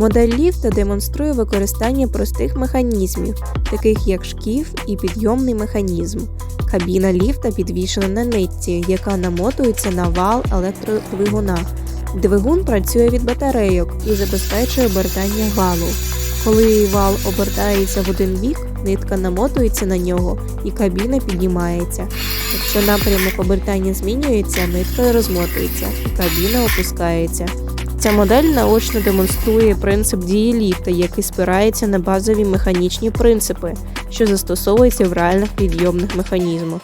Модель ліфта демонструє використання простих механізмів, таких як шкіф і підйомний механізм. Кабіна ліфта підвішена на нитці, яка намотується на вал електродвигуна. Двигун працює від батарейок і забезпечує обертання валу. Коли вал обертається в один бік, нитка намотується на нього і кабіна піднімається. Якщо напрямок обертання змінюється, нитка розмотується і кабіна опускається. Ця модель наочно демонструє принцип дії ліфта, який спирається на базові механічні принципи, що застосовуються в реальних підйомних механізмах.